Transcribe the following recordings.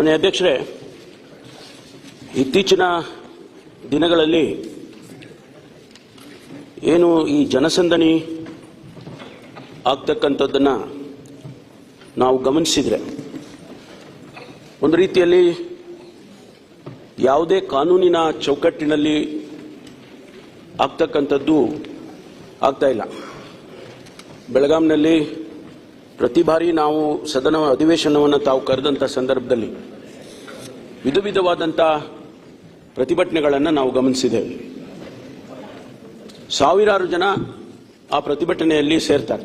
ಮಾನ್ಯ ಅಧ್ಯಕ್ಷರೇ, ಇತ್ತೀಚಿನ ದಿನಗಳಲ್ಲಿ ಏನು ಈ ಜನಸಂದಣಿ ಆಗ್ತಕ್ಕಂಥದ್ದನ್ನು ನಾವು ಗಮನಿಸಿದರೆ, ಒಂದು ರೀತಿಯಲ್ಲಿ ಯಾವುದೇ ಕಾನೂನಿನ ಚೌಕಟ್ಟಿನಲ್ಲಿ ಆಗ್ತಕ್ಕಂಥದ್ದು ಆಗ್ತಾ ಇಲ್ಲ. ಬೆಳಗಾಂನಲ್ಲಿ ಪ್ರತಿ ಬಾರಿ ನಾವು ಸದನ ಅಧಿವೇಶನವನ್ನು ತಾವು ಕರೆದಂಥ ಸಂದರ್ಭದಲ್ಲಿ ವಿಧ ವಿಧವಾದಂಥ ಪ್ರತಿಭಟನೆಗಳನ್ನು ನಾವು ಗಮನಿಸಿದ್ದೇವೆ. ಸಾವಿರಾರು ಜನ ಆ ಪ್ರತಿಭಟನೆಯಲ್ಲಿ ಸೇರ್ತಾರೆ.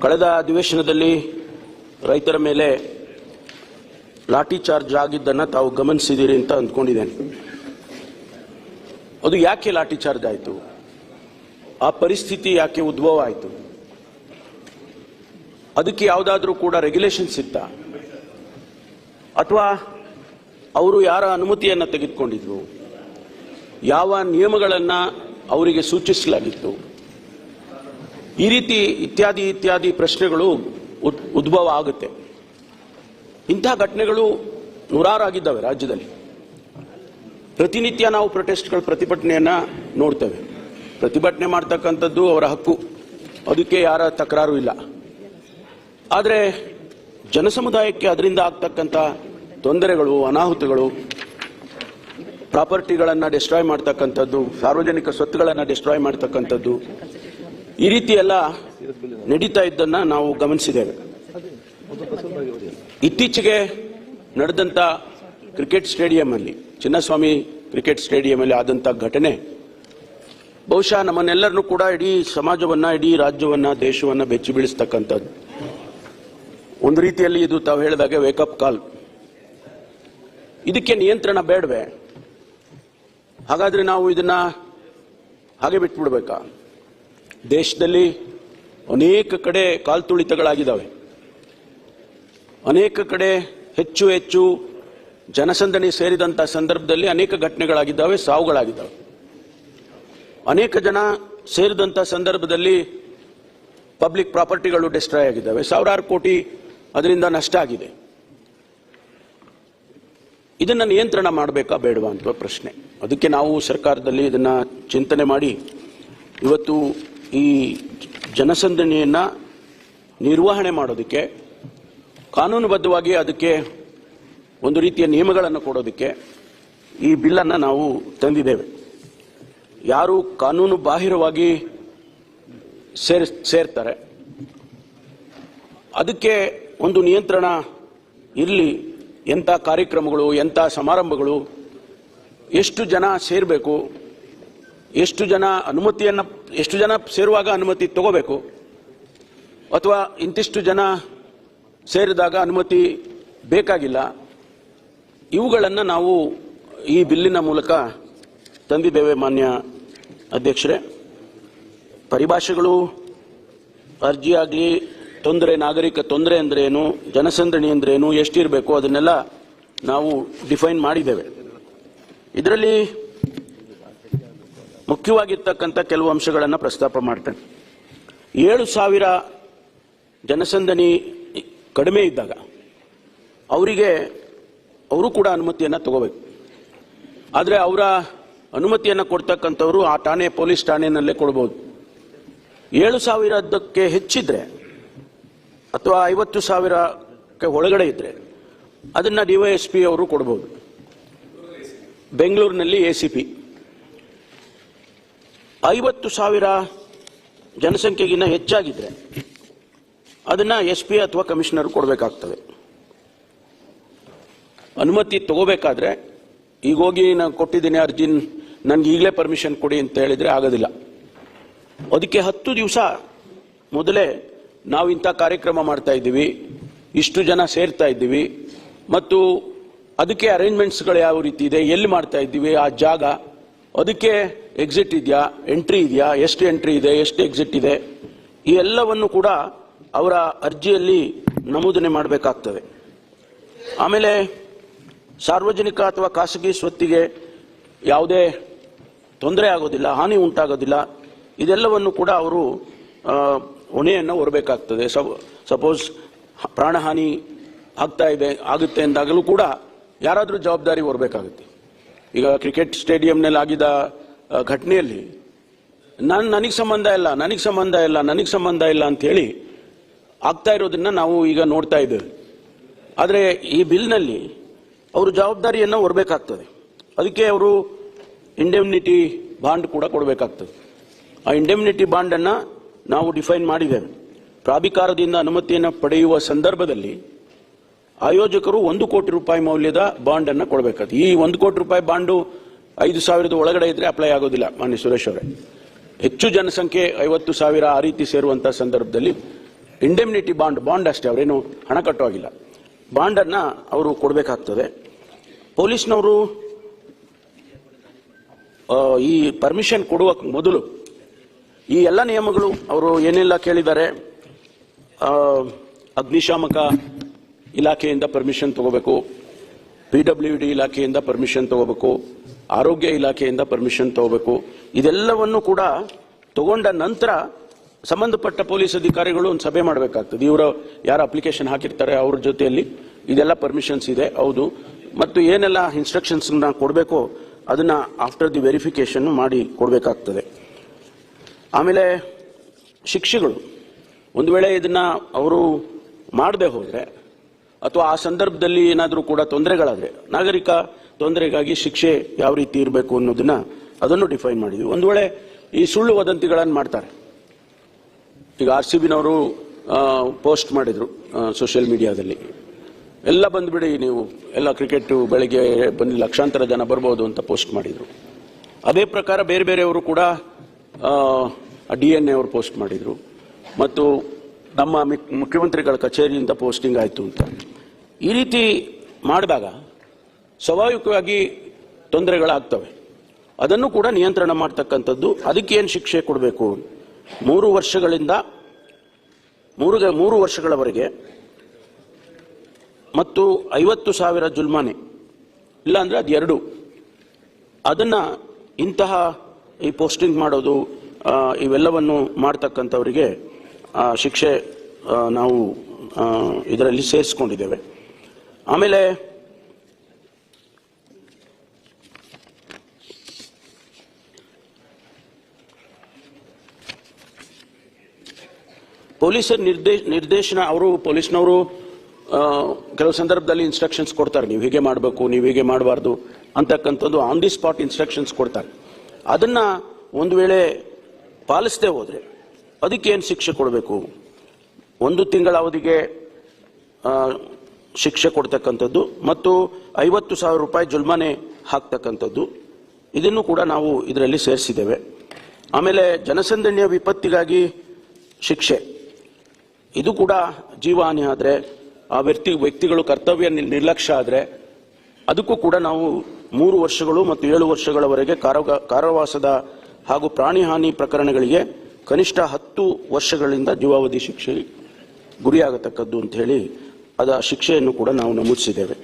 ಕಳೆದ ಅಧಿವೇಶನದಲ್ಲಿ ರೈತರ ಮೇಲೆ ಲಾಠಿ ಚಾರ್ಜ್ ಆಗಿದ್ದನ್ನು ತಾವು ಗಮನಿಸಿದ್ದೀರಿ ಅಂತ ಅಂದ್ಕೊಂಡಿದ್ದೇನೆ. ಅದು ಯಾಕೆ ಲಾಠಿ ಚಾರ್ಜ್ ಆಯಿತು? ಆ ಪರಿಸ್ಥಿತಿ ಯಾಕೆ ಉದ್ಭವ ಆಯಿತು? ಅದಕ್ಕೆ ಯಾವುದಾದ್ರೂ ಕೂಡ ರೆಗ್ಯುಲೇಷನ್ಸ್ ಇತ್ತಾ? ಅಥವಾ ಅವರು ಯಾರ ಅನುಮತಿಯನ್ನು ತೆಗೆದುಕೊಂಡಿದ್ರು? ಯಾವ ನಿಯಮಗಳನ್ನು ಅವರಿಗೆ ಸೂಚಿಸಲಾಗಿತ್ತು? ಈ ರೀತಿ ಇತ್ಯಾದಿ ಇತ್ಯಾದಿ ಪ್ರಶ್ನೆಗಳು ಉದ್- ಉದ್ಭವ ಆಗುತ್ತೆ. ಇಂತಹ ಘಟನೆಗಳು ನೂರಾರು ಆಗಿದ್ದಾವೆ ರಾಜ್ಯದಲ್ಲಿ. ಪ್ರತಿನಿತ್ಯ ನಾವು ಪ್ರೊಟೆಸ್ಟ್ಗಳ ಪ್ರತಿಭಟನೆಯನ್ನು ನೋಡ್ತೇವೆ. ಪ್ರತಿಭಟನೆ ಮಾಡ್ತಕ್ಕಂಥದ್ದು ಅವರ ಹಕ್ಕು. ಅದಕ್ಕೆ ಯಾರ ತಕರಾರು ಇಲ್ಲ. ಆದರೆ ಜನಸಮುದಾಯಕ್ಕೆ ಅದರಿಂದ ಆಗ್ತಕ್ಕಂಥ ತೊಂದರೆಗಳು, ಅನಾಹುತಗಳು, ಪ್ರಾಪರ್ಟಿಗಳನ್ನು ಡಿಸ್ಟ್ರಾಯ್ ಮಾಡ್ತಕ್ಕಂಥದ್ದು, ಸಾರ್ವಜನಿಕ ಸ್ವತ್ತುಗಳನ್ನು ಡಿಸ್ಟ್ರಾಯ್ ಮಾಡ್ತಕ್ಕಂಥದ್ದು, ಈ ರೀತಿ ಎಲ್ಲ ನಡೀತಾ ಇದ್ದನ್ನ ನಾವು ಗಮನಿಸಿದ್ದೇವೆ. ಇತ್ತೀಚೆಗೆ ನಡೆದಂತ ಕ್ರಿಕೆಟ್ ಸ್ಟೇಡಿಯಂ ಅಲ್ಲಿ ಚಿನ್ನಸ್ವಾಮಿ ಕ್ರಿಕೆಟ್ ಸ್ಟೇಡಿಯಂ ಆದಂಥ ಘಟನೆ, ಬಹುಶಃ ನಮ್ಮನ್ನೆಲ್ಲರನ್ನೂ ಕೂಡ ಇಡೀ ಸಮಾಜವನ್ನ, ಇಡೀ ರಾಜ್ಯವನ್ನ, ದೇಶವನ್ನ ಬೆಚ್ಚಿ ಬೀಳಿಸ್ತಕ್ಕಂಥದ್ದು. ಒಂದು ರೀತಿಯಲ್ಲಿ ಇದು ತಾವು ಹೇಳಿದಾಗೆ ವೇಕಪ್ ಕಾಲ್ ಇದಕ್ಕೆ ನಿಯಂತ್ರಣ ಬೇಡವೆ. ಹಾಗಾದ್ರೆ ನಾವು ಇದನ್ನ ಹಾಗೆ ಬಿಟ್ಬಿಡ್ಬೇಕಾ? ದೇಶದಲ್ಲಿ ಅನೇಕ ಕಡೆ ಕಾಲ್ತುಳಿತಗಳಾಗಿದ್ದಾವೆ ಅನೇಕ ಕಡೆ ಹೆಚ್ಚು ಹೆಚ್ಚು ಜನಸಂದಣಿ ಸೇರಿದಂಥ ಸಂದರ್ಭದಲ್ಲಿ ಅನೇಕ ಘಟನೆಗಳಾಗಿದ್ದಾವೆ, ಸಾವುಗಳಾಗಿದ್ದಾವೆ. ಅನೇಕ ಜನ ಸೇರಿದಂಥ ಸಂದರ್ಭದಲ್ಲಿ ಪಬ್ಲಿಕ್ ಪ್ರಾಪರ್ಟಿಗಳು ಡಿಸ್ಟ್ರಾಯ್ ಆಗಿದ್ದಾವೆ. ಸಾವಿರಾರು ಕೋಟಿ ಅದರಿಂದ ನಷ್ಟ ಆಗಿದೆ. ಇದನ್ನು ನಿಯಂತ್ರಣ ಮಾಡಬೇಕಾ ಬೇಡವಾ ಅಂತ ಪ್ರಶ್ನೆ. ಅದಕ್ಕೆ ನಾವು ಸರ್ಕಾರದಲ್ಲಿ ಇದನ್ನು ಚಿಂತನೆ ಮಾಡಿ, ಇವತ್ತು ಈ ಜನಸಂದಣಿಯನ್ನು ನಿರ್ವಹಣೆ ಮಾಡೋದಕ್ಕೆ, ಕಾನೂನುಬದ್ಧವಾಗಿ ಅದಕ್ಕೆ ಒಂದು ರೀತಿಯ ನಿಯಮಗಳನ್ನು ಕೊಡೋದಕ್ಕೆ ಈ ಬಿಲ್ಲನ್ನು ನಾವು ತಂದಿದ್ದೇವೆ. ಯಾರು ಕಾನೂನು ಬಾಹಿರವಾಗಿ ಸೇರ್, ಸೇರ್ತಾರೆ, ಅದಕ್ಕೆ ಒಂದು ನಿಯಂತ್ರಣ ಇರಲಿ, ಎಂಥ ಕಾರ್ಯಕ್ರಮಗಳು, ಎಂಥ ಸಮಾರಂಭಗಳು, ಎಷ್ಟು ಜನ ಸೇರಬೇಕು, ಎಷ್ಟು ಜನ ಅನುಮತಿಯನ್ನು, ಎಷ್ಟು ಜನ ಸೇರುವಾಗ ಅನುಮತಿ ತಗೋಬೇಕು, ಅಥವಾ ಇಂತಿಷ್ಟು ಜನ ಸೇರಿದಾಗ ಅನುಮತಿ ಬೇಕಾಗಿಲ್ಲ, ಇವುಗಳನ್ನು ನಾವು ಈ ಬಿಲ್ಲಿನ ಮೂಲಕ ತಂದಿದ್ದೇವೆ ಮಾನ್ಯ ಅಧ್ಯಕ್ಷರೇ. ಪರಿಭಾಷೆಗಳು ಅರ್ಜಿಯಾಗಲಿ ತೊಂದರೆ, ನಾಗರಿಕ ತೊಂದರೆ ಅಂದ್ರೆ ಏನು ಜನಸಂದಣಿ ಅಂದ್ರೆ ಏನು ಎಷ್ಟಿರಬೇಕು ಅದನ್ನೆಲ್ಲ ನಾವು ಡಿಫೈನ್ ಮಾಡಿದ್ದೇವೆ. ಇದರಲ್ಲಿ ಮುಖ್ಯವಾಗಿರ್ತಕ್ಕಂಥ ಕೆಲವು ಅಂಶಗಳನ್ನು ಪ್ರಸ್ತಾಪ ಮಾಡ್ತೇನೆ. ಏಳು ಸಾವಿರ ಜನಸಂದಣಿ ಕಡಿಮೆ ಇದ್ದಾಗ ಅವರಿಗೆ, ಅವರು ಕೂಡ ಅನುಮತಿಯನ್ನು ತಗೋಬೇಕು. ಆದರೆ ಅವರ ಅನುಮತಿಯನ್ನು ಕೊಡ್ತಕ್ಕಂಥವ್ರು ಆ ಠಾಣೆ, ಪೊಲೀಸ್ ಠಾಣೆಯಲ್ಲೇ ಕೊಡ್ಬೋದು. ಏಳು ಸಾವಿರದಕ್ಕೆ ಹೆಚ್ಚಿದ್ರೆ ಅಥವಾ ಐವತ್ತು ಸಾವಿರಕ್ಕೆ ಒಳಗಡೆ ಇದ್ರೆ ಅದನ್ನ ಪಿ ಅವರು ಕೊಡ್ಬೋದು. ಬೆಂಗಳೂರಿನಲ್ಲಿ ಎ ಸಿ ಪಿ. ಐವತ್ತು ಸಾವಿರ ಜನಸಂಖ್ಯೆಗಿನ್ನ ಹೆಚ್ಚಾಗಿದ್ರೆ ಅದನ್ನ ಎಸ್ ಪಿ ಅಥವಾ ಕಮಿಷನರ್ ಕೊಡಬೇಕಾಗ್ತದೆ. ಅನುಮತಿ ತಗೋಬೇಕಾದ್ರೆ ಈಗ ಹೋಗಿ ನಾನು ಕೊಟ್ಟಿದ್ದೀನಿ ಅರ್ಜಿನ್, ನನಗೆ ಈಗಲೇ ಪರ್ಮಿಷನ್ ಕೊಡಿ ಅಂತ ಹೇಳಿದ್ರೆ ಆಗೋದಿಲ್ಲ. ಅದಕ್ಕೆ ಹತ್ತು ದಿವಸ ಮೊದಲೇ ನಾವು ಇಂಥ ಕಾರ್ಯಕ್ರಮ ಮಾಡ್ತಾ ಇದ್ದೀವಿ, ಇಷ್ಟು ಜನ ಸೇರ್ತಾ ಇದ್ದೀವಿ, ಮತ್ತು ಅದಕ್ಕೆ ಅರೇಂಜ್ಮೆಂಟ್ಸ್ಗಳು ಯಾವ ರೀತಿ ಇದೆ, ಎಲ್ಲಿ ಮಾಡ್ತಾ ಇದ್ದೀವಿ, ಆ ಜಾಗ, ಅದಕ್ಕೆ ಎಕ್ಸಿಟ್ ಇದೆಯಾ ಎಂಟ್ರಿ ಇದೆಯಾ, ಎಷ್ಟು ಎಂಟ್ರಿ ಇದೆ, ಎಷ್ಟು ಎಕ್ಸಿಟ್ ಇದೆ, ಈ ಎಲ್ಲವನ್ನು ಕೂಡ ಅವರ ಅರ್ಜಿಯಲ್ಲಿ ನಮೂದನೆ ಮಾಡಬೇಕಾಗ್ತದೆ. ಆಮೇಲೆ ಸಾರ್ವಜನಿಕ ಅಥವಾ ಖಾಸಗಿ ಸ್ವತ್ತಿಗೆ ಯಾವುದೇ ತೊಂದರೆ ಆಗೋದಿಲ್ಲ, ಹಾನಿ ಉಂಟಾಗೋದಿಲ್ಲ, ಇದೆಲ್ಲವನ್ನು ಕೂಡ ಅವರು ಹೊಣೆಯನ್ನು ಹೊರಬೇಕಾಗ್ತದೆ. ಸಪೋಸ್ ಪ್ರಾಣಹಾನಿ ಆಗ್ತಾ ಇದೆ, ಆಗುತ್ತೆ ಅಂದಾಗಲೂ ಕೂಡ ಯಾರಾದರೂ ಜವಾಬ್ದಾರಿ ಹೊರಬೇಕಾಗುತ್ತೆ. ಈಗ ಕ್ರಿಕೆಟ್ ಸ್ಟೇಡಿಯಂನಲ್ಲಿ ಆಗಿದ ಘಟನೆಯಲ್ಲಿ ನಾನು, ನನಗೆ ಸಂಬಂಧ ಇಲ್ಲ, ನನಗೆ ಸಂಬಂಧ ಇಲ್ಲ, ನನಗೆ ಸಂಬಂಧ ಇಲ್ಲ ಅಂಥೇಳಿ ಆಗ್ತಾ ಇರೋದನ್ನ ನಾವು ಈಗ ನೋಡ್ತಾ ಇದ್ದೇವೆ. ಆದರೆ ಈ ಬಿಲ್ನಲ್ಲಿ ಅವರು ಜವಾಬ್ದಾರಿಯನ್ನು ಹೊರಬೇಕಾಗ್ತದೆ. ಅದಕ್ಕೆ ಅವರು ಇಂಡೆಮ್ನಿಟಿ ಬಾಂಡ್ ಕೂಡ ಕೊಡಬೇಕಾಗ್ತದೆ. ಆ ಇಂಡೆಮ್ನಿಟಿ ಬಾಂಡನ್ನು ನಾವು ಡಿಫೈನ್ ಮಾಡಿದ್ದೇವೆ. ಪ್ರಾಧಿಕಾರದಿಂದ ಅನುಮತಿಯನ್ನು ಪಡೆಯುವ ಸಂದರ್ಭದಲ್ಲಿ ಆಯೋಜಕರು ಒಂದು ಕೋಟಿ ರೂಪಾಯಿ ಮೌಲ್ಯದ ಬಾಂಡ್ ಅನ್ನು ಕೊಡಬೇಕಾದ ಈ ಒಂದು ಕೋಟಿ ರೂಪಾಯಿ ಬಾಂಡು ಐದು ಸಾವಿರದ ಒಳಗಡೆ ಇದ್ರೆ ಅಪ್ಲೈ ಆಗೋದಿಲ್ಲ, ಮಾನ್ಯ ಸುರೇಶ್ ಅವರೇ. ಹೆಚ್ಚು ಜನಸಂಖ್ಯೆ ಐವತ್ತು ಸಾವಿರ ಆ ರೀತಿ ಸೇರುವಂತಹ ಸಂದರ್ಭದಲ್ಲಿ ಇಂಡೆಮ್ನಿಟಿ ಬಾಂಡ್ ಬಾಂಡ್ ಅಷ್ಟೇ, ಅವರೇನು ಹಣ ಕಟ್ಟುವಾಗಿಲ್ಲ ಬಾಂಡ್ ಅನ್ನ ಅವರು ಕೊಡಬೇಕಾಗ್ತದೆ. ಪೊಲೀಸ್ನವರು ಈ ಪರ್ಮಿಷನ್ ಕೊಡುವ ಮೊದಲು ಈ ಎಲ್ಲ ನಿಯಮಗಳು ಅವರು ಏನೆಲ್ಲ ಕೇಳಿದ್ದಾರೆ ಅಗ್ನಿಶಾಮಕ ಇಲಾಖೆಯಿಂದ ಪರ್ಮಿಷನ್ ತಗೋಬೇಕು ಪಿ ಡಬ್ಲ್ಯೂ ಡಿ ಇಲಾಖೆಯಿಂದ ಪರ್ಮಿಷನ್ ತಗೋಬೇಕು, ಆರೋಗ್ಯ ಇಲಾಖೆಯಿಂದ ಪರ್ಮಿಷನ್ ತಗೋಬೇಕು, ಇದೆಲ್ಲವನ್ನು ಕೂಡ ತಗೊಂಡ ನಂತರ ಸಂಬಂಧಪಟ್ಟ ಪೊಲೀಸ್ ಅಧಿಕಾರಿಗಳು ಒಂದು ಸಭೆ ಮಾಡಬೇಕಾಗ್ತದೆ. ಇವರು ಯಾರು ಅಪ್ಲಿಕೇಶನ್ ಹಾಕಿರ್ತಾರೆ ಅವ್ರ ಜೊತೆಯಲ್ಲಿ ಇದೆಲ್ಲ ಪರ್ಮಿಷನ್ಸ್ ಇದೆ, ಹೌದು. ಮತ್ತು ಏನೆಲ್ಲ ಇನ್ಸ್ಟ್ರಕ್ಷನ್ಸ್ ಕೊಡಬೇಕೋ ಅದನ್ನ ಆಫ್ಟರ್ ದಿ ವೆರಿಫಿಕೇಶನ್ ಮಾಡಿ ಕೊಡಬೇಕಾಗ್ತದೆ. ಆಮೇಲೆ ಶಿಕ್ಷೆಗಳು. ಒಂದು ವೇಳೆ ಇದನ್ನ ಅವರು ಮಾಡದೆ ಹೋದರೆ, ಅಥವಾ ಆ ಸಂದರ್ಭದಲ್ಲಿ ಏನಾದರೂ ಕೂಡ ತೊಂದರೆಗಳಾದ್ರೆ, ನಾಗರಿಕ ತೊಂದರೆಗಾಗಿ ಶಿಕ್ಷೆ ಯಾವ ರೀತಿ ಇರಬೇಕು ಅನ್ನೋದನ್ನ ಅದನ್ನು ಡಿಫೈನ್ ಮಾಡಿದ್ವಿ. ಒಂದು ವೇಳೆ ಈ ಸುಳ್ಳು ವದಂತಿಗಳನ್ನು ಮಾಡ್ತಾರೆ. ಈಗ ಆರ್ ಸಿ ಬಿನವರು ಪೋಸ್ಟ್ ಮಾಡಿದರು ಸೋಷಿಯಲ್ ಮೀಡಿಯಾದಲ್ಲಿ ಎಲ್ಲ ಬಂದುಬಿಡಿ ನೀವು, ಎಲ್ಲ ಕ್ರಿಕೆಟ್ ಬೆಳಗ್ಗೆ ಬಂದು ಲಕ್ಷಾಂತರ ಜನ ಬರ್ಬೋದು ಅಂತ ಪೋಸ್ಟ್ ಮಾಡಿದರು. ಅದೇ ಪ್ರಕಾರ ಬೇರೆ ಬೇರೆಯವರು ಕೂಡ ಡಿ ಎನ್ ಎ ಅವರು ಪೋಸ್ಟ್ ಮಾಡಿದರು. ಮತ್ತು ನಮ್ಮ ಮುಖ್ಯಮಂತ್ರಿಗಳ ಕಚೇರಿಯಿಂದ ಪೋಸ್ಟಿಂಗ್ ಆಯಿತು ಅಂತ. ಈ ರೀತಿ ಮಾಡಿದಾಗ ಸ್ವಾಭಾವಿಕವಾಗಿ ತೊಂದರೆಗಳಾಗ್ತವೆ. ಅದನ್ನು ಕೂಡ ನಿಯಂತ್ರಣ ಮಾಡ್ತಕ್ಕಂಥದ್ದು ಅದಕ್ಕೆ ಏನು ಶಿಕ್ಷೆ ಕೊಡಬೇಕು? ಮೂರು ವರ್ಷಗಳಿಂದ, ಮೂರು ಮೂರು ವರ್ಷಗಳವರೆಗೆ ಮತ್ತು ಐವತ್ತು ಸಾವಿರ ಜುಲ್ಮಾನೆ, ಇಲ್ಲಾಂದರೆ ಅದು ಎರಡು. ಅದನ್ನು ಇಂತಹ ಈ ಪೋಸ್ಟಿಂಗ್ ಮಾಡೋದು ಇವೆಲ್ಲವನ್ನು ಮಾಡ್ತಕ್ಕಂಥವರಿಗೆ ಶಿಕ್ಷೆ ನಾವು ಇದರಲ್ಲಿ ಸೇರಿಸ್ಕೊಂಡಿದ್ದೇವೆ. ಆಮೇಲೆ ಪೊಲೀಸರ ನಿರ್ದೇಶ ನಿರ್ದೇಶನ, ಅವರು ಪೊಲೀಸ್ನವರು ಕೆಲವು ಸಂದರ್ಭದಲ್ಲಿ ಇನ್ಸ್ಟ್ರಕ್ಷನ್ಸ್ ಕೊಡ್ತಾರೆ. ನೀವು ಹೀಗೆ ಮಾಡಬೇಕು, ನೀವು ಹೀಗೆ ಮಾಡಬಾರ್ದು ಅಂತಕ್ಕಂಥದ್ದು ಆನ್ ದಿ ಸ್ಪಾಟ್ ಇನ್ಸ್ಟ್ರಕ್ಷನ್ಸ್ ಕೊಡ್ತಾರೆ. ಅದನ್ನ ಒಂದು ವೇಳೆ ಪಾಲಿಸದೆ ಹೋದರೆ ಏನು ಶಿಕ್ಷೆ ಕೊಡಬೇಕು? ಒಂದು ತಿಂಗಳ ಅವಧಿಗೆ ಶಿಕ್ಷೆ ಕೊಡ್ತಕ್ಕಂಥದ್ದು ಮತ್ತು ಐವತ್ತು ಸಾವಿರ ರೂಪಾಯಿ ಜುಲ್ಮಾನೆ ಹಾಕ್ತಕ್ಕಂಥದ್ದು. ಇದನ್ನು ಕೂಡ ನಾವು ಇದರಲ್ಲಿ ಸೇರಿಸಿದ್ದೇವೆ. ಆಮೇಲೆ ಜನಸಂದಣಿಯ ವಿಪತ್ತಿಗಾಗಿ ಶಿಕ್ಷೆ. ಇದು ಕೂಡ ಜೀವಹಾನಿ ಆದರೆ, ಆ ವ್ಯಕ್ತಿ, ವ್ಯಕ್ತಿಗಳು ಕರ್ತವ್ಯ ನಿರ್ಲಕ್ಷ್ಯ ಆದರೆ, ಅದಕ್ಕೂ ಕೂಡ ನಾವು ಮೂರು ವರ್ಷಗಳು ಮತ್ತು ಏಳು ವರ್ಷಗಳವರೆಗೆ ಕಾರಾವಾಸದ ಹಾಗೂ ಪ್ರಾಣಿಹಾನಿ ಪ್ರಕರಣಗಳಿಗೆ ಕನಿಷ್ಠ ಹತ್ತು ವರ್ಷಗಳಿಂದ ಜೀವಾವಧಿ ಶಿಕ್ಷೆ ಗುರಿಯಾಗತಕ್ಕದ್ದು ಅಂತ ಹೇಳಿ ಅದ ಶಿಕ್ಷೆಯನ್ನು ಕೂಡ ನಾವು ನಮೂದಿಸಿದ್ದೇವೆ.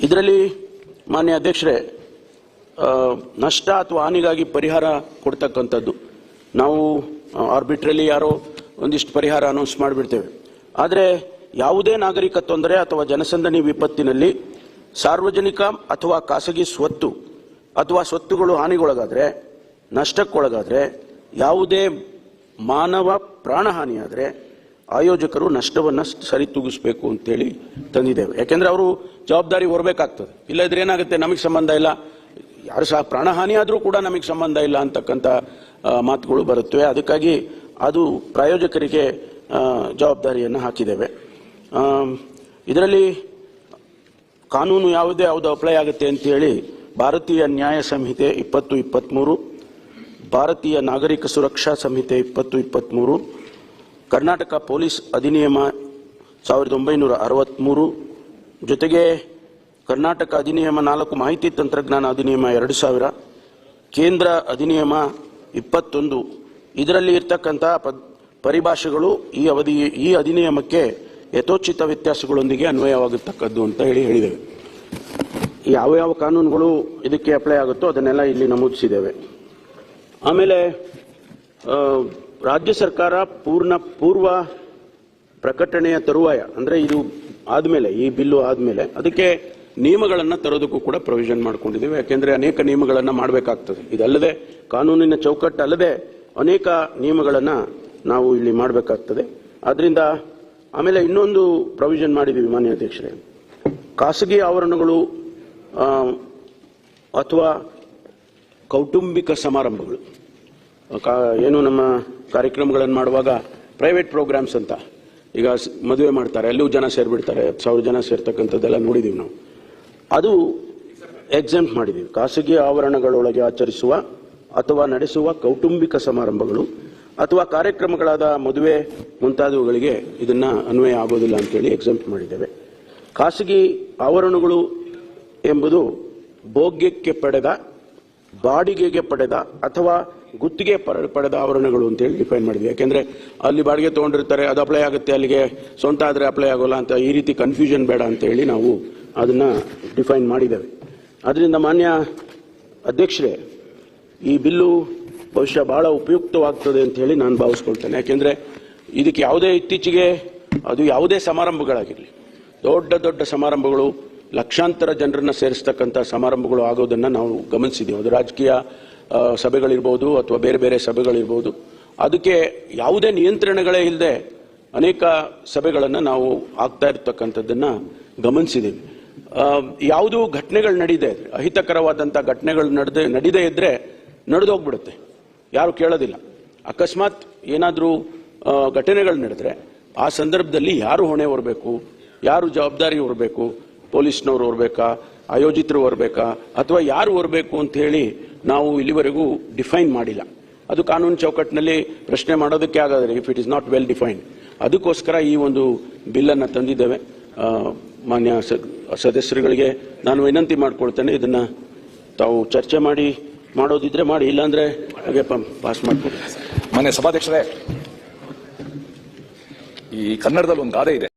ಇದರಲ್ಲಿ ಮಾನ್ಯ ಅಧ್ಯಕ್ಷರೇ ನಷ್ಟ ಅಥವಾ ಹಾನಿಗಾಗಿ ಪರಿಹಾರ ಕೊಡ್ತಕ್ಕಂಥದ್ದು. ನಾವು ಆರ್ಬಿಟ್ರಲ್ಲಿ ಯಾರೋ ಒಂದಿಷ್ಟು ಪರಿಹಾರ ಅನೌನ್ಸ್ ಮಾಡಿಬಿಡ್ತೇವೆ. ಆದರೆ ಯಾವುದೇ ನಾಗರಿಕ ತೊಂದರೆ ಅಥವಾ ಜನಸಂದಣಿ ವಿಪತ್ತಿನಲ್ಲಿ ಸಾರ್ವಜನಿಕ ಅಥವಾ ಖಾಸಗಿ ಸ್ವತ್ತು ಅಥವಾ ಸ್ವತ್ತುಗಳು ಹಾನಿಗೊಳಗಾದರೆ, ನಷ್ಟಕ್ಕೊಳಗಾದರೆ, ಯಾವುದೇ ಮಾನವ ಪ್ರಾಣಹಾನಿಯಾದರೆ ಆಯೋಜಕರು ನಷ್ಟವನ್ನು ಸರಿತೂಗಿಸಬೇಕು ಅಂತೇಳಿ ತಂದಿದ್ದೇವೆ. ಯಾಕೆಂದರೆ ಅವರು ಜವಾಬ್ದಾರಿ ಹೊರಬೇಕಾಗ್ತದೆ. ಇಲ್ಲದ್ರೆ ಏನಾಗುತ್ತೆ? ನಮಗೆ ಸಂಬಂಧ ಇಲ್ಲ. ಯಾರು ಸಹ ಪ್ರಾಣಹಾನಿ ಆದರೂ ಕೂಡ ನಮಗೆ ಸಂಬಂಧ ಇಲ್ಲ ಅಂತಕ್ಕಂಥ ಮಾತುಗಳು ಬರುತ್ತವೆ. ಅದಕ್ಕಾಗಿ ಅದು ಪ್ರಾಯೋಜಕರಿಗೆ ಜವಾಬ್ದಾರಿಯನ್ನು ಹಾಕಿದ್ದೇವೆ. ಇದರಲ್ಲಿ ಕಾನೂನು ಯಾವುದೇ ಯಾವುದು ಅಪ್ಲೈ ಆಗುತ್ತೆ ಅಂತೇಳಿ ಭಾರತೀಯ ನ್ಯಾಯ ಸಂಹಿತೆ ಇಪ್ಪತ್ತು ಇಪ್ಪತ್ತ್ಮೂರು ಭಾರತೀಯ ನಾಗರಿಕ ಸುರಕ್ಷಾ ಸಂಹಿತೆ ಇಪ್ಪತ್ತು ಇಪ್ಪತ್ತ್ಮೂರು ಕರ್ನಾಟಕ ಪೊಲೀಸ್ ಅಧಿನಿಯಮ ಸಾವಿರದ ಒಂಬೈನೂರ ಅರವತ್ತ್ಮೂರು ಜೊತೆಗೆ ಕರ್ನಾಟಕ ಅಧಿನಿಯಮ ನಾಲ್ಕು ಮಾಹಿತಿ ತಂತ್ರಜ್ಞಾನ ಅಧಿನಿಯಮ ಎರಡು ಸಾವಿರ, ಕೇಂದ್ರ ಅಧಿನಿಯಮ ಇಪ್ಪತ್ತೊಂದು. ಇದರಲ್ಲಿ ಇರ್ತಕ್ಕಂಥ ಪರಿಭಾಷೆಗಳು ಈ ಅವಧಿ, ಈ ಅಧಿನಿಯಮಕ್ಕೆ ಯಥೋಚಿತ ವ್ಯತ್ಯಾಸಗಳೊಂದಿಗೆ ಅನ್ವಯವಾಗತಕ್ಕದ್ದು ಅಂತ ಹೇಳಿ ಹೇಳಿದ್ದೇವೆ. ಯಾವ ಯಾವ ಕಾನೂನುಗಳು ಇದಕ್ಕೆ ಅಪ್ಲೈ ಆಗುತ್ತೋ ಅದನ್ನೆಲ್ಲ ಇಲ್ಲಿ ನಮೂದಿಸಿದ್ದೇವೆ. ಆಮೇಲೆ ರಾಜ್ಯ ಸರ್ಕಾರ ಪೂರ್ಣ ಪೂರ್ವ ಪ್ರಕಟಣೆಯ ತರುವಾಯ, ಅಂದರೆ ಇದು ಆದಮೇಲೆ, ಈ ಬಿಲ್ಲು ಆದಮೇಲೆ, ಅದಕ್ಕೆ ನಿಯಮಗಳನ್ನು ತರೋದಕ್ಕೂ ಕೂಡ ಪ್ರೊವಿಷನ್ ಮಾಡ್ಕೊಂಡಿದ್ದೀವಿ. ಯಾಕೆಂದ್ರೆ ಅನೇಕ ನಿಯಮಗಳನ್ನು ಮಾಡಬೇಕಾಗ್ತದೆ. ಇದಲ್ಲದೆ, ಕಾನೂನಿನ ಚೌಕಟ್ಟಲ್ಲದೆ ಅನೇಕ ನಿಯಮಗಳನ್ನು ನಾವು ಇಲ್ಲಿ ಮಾಡಬೇಕಾಗ್ತದೆ. ಆದ್ರಿಂದ ಆಮೇಲೆ ಇನ್ನೊಂದು ಪ್ರೊವಿಷನ್ ಮಾಡಿದ್ದೀವಿ ಮಾನ್ಯ ಅಧ್ಯಕ್ಷರೇ. ಖಾಸಗಿ ಆವರಣಗಳು ಅಥವಾ ಕೌಟುಂಬಿಕ ಸಮಾರಂಭಗಳು. ಏನು ನಮ್ಮ ಕಾರ್ಯಕ್ರಮಗಳನ್ನು ಮಾಡುವಾಗ ಪ್ರೈವೇಟ್ ಪ್ರೋಗ್ರಾಮ್ಸ್ ಅಂತ. ಈಗ ಮದುವೆ ಮಾಡ್ತಾರೆ ಅಲ್ಲೂ ಜನ ಸೇರಿಬಿಡ್ತಾರೆ, ಹತ್ತು ಸಾವಿರ ಜನ ಸೇರ್ತಕ್ಕಂಥದ್ದೆಲ್ಲ ನೋಡಿದ್ದೀವಿ ನಾವು. ಅದು ಎಕ್ಸಾಮ್ ಮಾಡಿದ್ದೀವಿ ಖಾಸಗಿ ಆವರಣಗಳೊಳಗೆ ಆಚರಿಸುವ ಅಥವಾ ನಡೆಸುವ ಕೌಟುಂಬಿಕ ಸಮಾರಂಭಗಳು ಅಥವಾ ಕಾರ್ಯಕ್ರಮಗಳಾದ ಮದುವೆ ಮುಂತಾದವುಗಳಿಗೆ ಇದನ್ನ ಅನ್ವಯ ಆಗೋದಿಲ್ಲ ಅಂತೇಳಿ ಎಕ್ಸೆಂಪ್ಟ್ ಮಾಡಿದ್ದೇವೆ. ಖಾಸಗಿ ಆವರಣಗಳು ಎಂಬುದು ಭೋಗ್ಯಕ್ಕೆ ಪಡೆದ, ಬಾಡಿಗೆಗೆ ಪಡೆದ ಅಥವಾ ಗುತ್ತಿಗೆ ಪಡೆದ ಆವರಣಗಳು ಅಂತೇಳಿ ಡಿಫೈನ್ ಮಾಡಿದ್ವಿ. ಯಾಕೆಂದರೆ ಅಲ್ಲಿ ಬಾಡಿಗೆ ತಗೊಂಡಿರ್ತಾರೆ, ಅದು ಅಪ್ಲೈ ಆಗುತ್ತೆ, ಅಲ್ಲಿಗೆ ಸ್ವಂತ ಆದರೆ ಅಪ್ಲೈ ಆಗೋಲ್ಲ ಅಂತ ಈ ರೀತಿ ಕನ್ಫ್ಯೂಷನ್ ಬೇಡ ಅಂತ ಹೇಳಿ ನಾವು ಅದನ್ನ ಡಿಫೈನ್ ಮಾಡಿದ್ದೇವೆ. ಅದರಿಂದ ಮಾನ್ಯ ಅಧ್ಯಕ್ಷರೇ, ಈ ಬಿಲ್ಲು ಬಹುಶಃ ಬಹಳ ಉಪಯುಕ್ತವಾಗ್ತದೆ ಅಂತ ಹೇಳಿ ನಾನು ಭಾವಿಸ್ಕೊಳ್ತೇನೆ. ಯಾಕೆಂದ್ರೆ ಇದಕ್ಕೆ ಯಾವುದೇ ಇತ್ತೀಚೆಗೆ ಅದು ಯಾವುದೇ ಸಮಾರಂಭಗಳಾಗಿರಲಿ, ದೊಡ್ಡ ದೊಡ್ಡ ಸಮಾರಂಭಗಳು, ಲಕ್ಷಾಂತರ ಜನರನ್ನ ಸೇರಿಸ್ತಕ್ಕಂಥ ಸಮಾರಂಭಗಳು ಆಗೋದನ್ನ ನಾವು ಗಮನಿಸಿದ್ದೀವಿ ಅದು ರಾಜಕೀಯ ಸಭೆಗಳಿರ್ಬೋದು ಅಥವಾ ಬೇರೆ ಬೇರೆ ಸಭೆಗಳಿರ್ಬೋದು. ಅದಕ್ಕೆ ಯಾವುದೇ ನಿಯಂತ್ರಣಗಳೇ ಇಲ್ಲದೆ ಅನೇಕ ಸಭೆಗಳನ್ನು ನಾವು ಆಗ್ತಾ ಇರ್ತಕ್ಕಂಥದ್ದನ್ನು ಗಮನಿಸಿದ್ದೀವಿ ಯಾವುದು ಘಟನೆಗಳು ನಡೀದೇ, ಅಹಿತಕರವಾದಂಥ ಘಟನೆಗಳು ನಡೆದೇ, ನಡೀದೇ ಇದ್ರೆ ನಡೆದೋಗ್ಬಿಡುತ್ತೆ. ಯಾರು ಕೇಳೋದಿಲ್ಲ. ಅಕಸ್ಮಾತ್ ಏನಾದರೂ ಘಟನೆಗಳು ನಡೆದ್ರೆ ಆ ಸಂದರ್ಭದಲ್ಲಿ ಯಾರು ಹೊಣೆ ಹೊರಬೇಕು? ಯಾರು ಜವಾಬ್ದಾರಿ ಹೊರಬೇಕು? ಪೊಲೀಸ್ನವರು ಹೊರಬೇಕಾ? ಆಯೋಜಿತರು ಹೊರಬೇಕಾ? ಅಥವಾ ಯಾರು ಹೊರಬೇಕು ಅಂತ ಹೇಳಿ ನಾವು ಇಲ್ಲಿವರೆಗೂ ಡಿಫೈನ್ ಮಾಡಿಲ್ಲ. ಅದು ಕಾನೂನು ಚೌಕಟ್ಟಿನಲ್ಲಿ ಪ್ರಶ್ನೆ ಮಾಡೋದಕ್ಕೆ ಆಗೋದ್ರೆ if it is not well defined ಅದಕ್ಕೋಸ್ಕರ ಈ ಒಂದು ಬಿಲ್ಲನ್ನು ತಂದಿದ್ದೇವೆ. ಮಾನ್ಯ ಸದಸ್ಯರುಗಳಿಗೆ ನಾನು ವಿನಂತಿ ಮಾಡಿಕೊಳ್ತೇನೆ. ಇದನ್ನು ತಾವು ಚರ್ಚೆ ಮಾಡಿ ಮಾಡೋದಿದ್ರೆ ಮಾಡಿ ಇಲ್ಲಾಂದ್ರೆ ಹಾಗೆ ಪಾಸ್ ಮಾಡ್ಕೊಡಿ. ಮನೆ ಸಭಾಧ್ಯಕ್ಷರೇ ಈ ಕನ್ನಡದಲ್ಲಿ ಒಂದು ಗಾದೆ ಇದೆ.